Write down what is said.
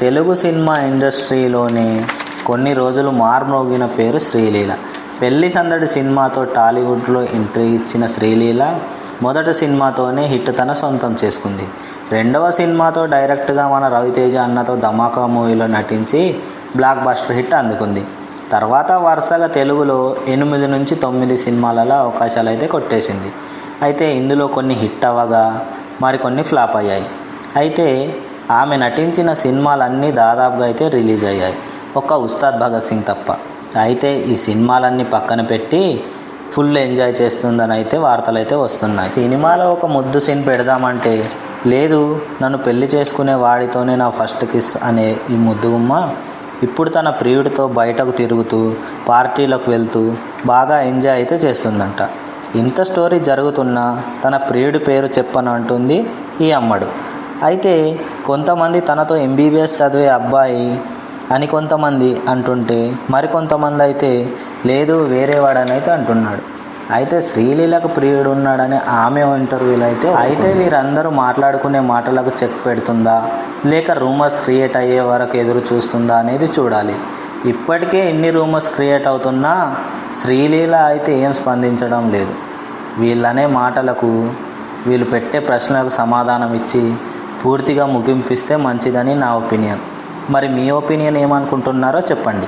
Telugu cinema ఇండస్ట్రీలోనే కొన్ని రోజులు మార్మోగిన పేరు శ్రీలీల. పెళ్ళి సందడి సినిమాతో టాలీవుడ్లో ఎంట్రీ ఇచ్చిన శ్రీలీల మొదటి సినిమాతోనే హిట్ తన సొంతం చేసుకుంది. రెండవ సినిమాతో డైరెక్ట్గా మన రవితేజ అన్నతో ధమాకా మూవీలో నటించి బ్లాక్ బస్టర్ హిట్ అందుకుంది. తర్వాత వరుసగా తెలుగులో ఎనిమిది నుంచి తొమ్మిది సినిమాలలో అవకాశాలు అయితే కొట్టేసింది. అయితే ఇందులో కొన్ని హిట్ అవ్వగా మరికొన్ని ఫ్లాప్ అయ్యాయి. అయితే ఆమె నటించిన సినిమాలన్నీ దాదాపుగా అయితే రిలీజ్ అయ్యాయి. ఒక్క ఉస్తాద్ భగత్ సింగ్ తప్ప. అయితే ఈ సినిమాలన్నీ పక్కన పెట్టి ఫుల్ ఎంజాయ్ చేస్తుందని అయితే వార్తలు అయితే వస్తున్నాయి. సినిమాలో ఒక ముద్దు సీన్ పెడదామంటే లేదు నన్ను పెళ్ళి చేసుకునే వాడితోనే నా ఫస్ట్ కిస్ అనే ఈ ముద్దుగుమ్మ ఇప్పుడు తన ప్రియుడితో బయటకు తిరుగుతూ పార్టీలకు వెళ్తూ బాగా ఎంజాయ్ అయితే చేస్తుందంట. ఇంత స్టోరీ జరుగుతున్నా తన ప్రియుడి పేరు చెప్పనంటుంది ఈ అమ్మడు. అయితే కొంతమంది తనతో ఎంబీబీఎస్ చదివే అబ్బాయి అని కొంతమంది అంటుంటే మరికొంతమంది అయితే లేదు వేరే వాడని అయితే అంటున్నాడు. అయితే శ్రీలీలకు ప్రియుడు ఉన్నాడని ఆమె ఇంటర్వ్యూలో అయితే అయితే వీరందరూ మాట్లాడుకునే మాటలకు చెక్ పెడుతుందా? లేక రూమర్స్ క్రియేట్ అయ్యే వరకు ఎదురు చూస్తుందా అనేది చూడాలి. ఇప్పటికే ఎన్ని రూమర్స్ క్రియేట్ అవుతున్నా శ్రీలీల అయితే ఏం స్పందించడం లేదు. వీళ్ళనే మాటలకు వీళ్ళు పెట్టే ప్రశ్నలకు సమాధానం ఇచ్చి పూర్తిగా ముగింపిస్తే మంచిదని నా ఒపీనియన్. మరి మీ ఒపీనియన్ ఏమనుకుంటున్నారో చెప్పండి.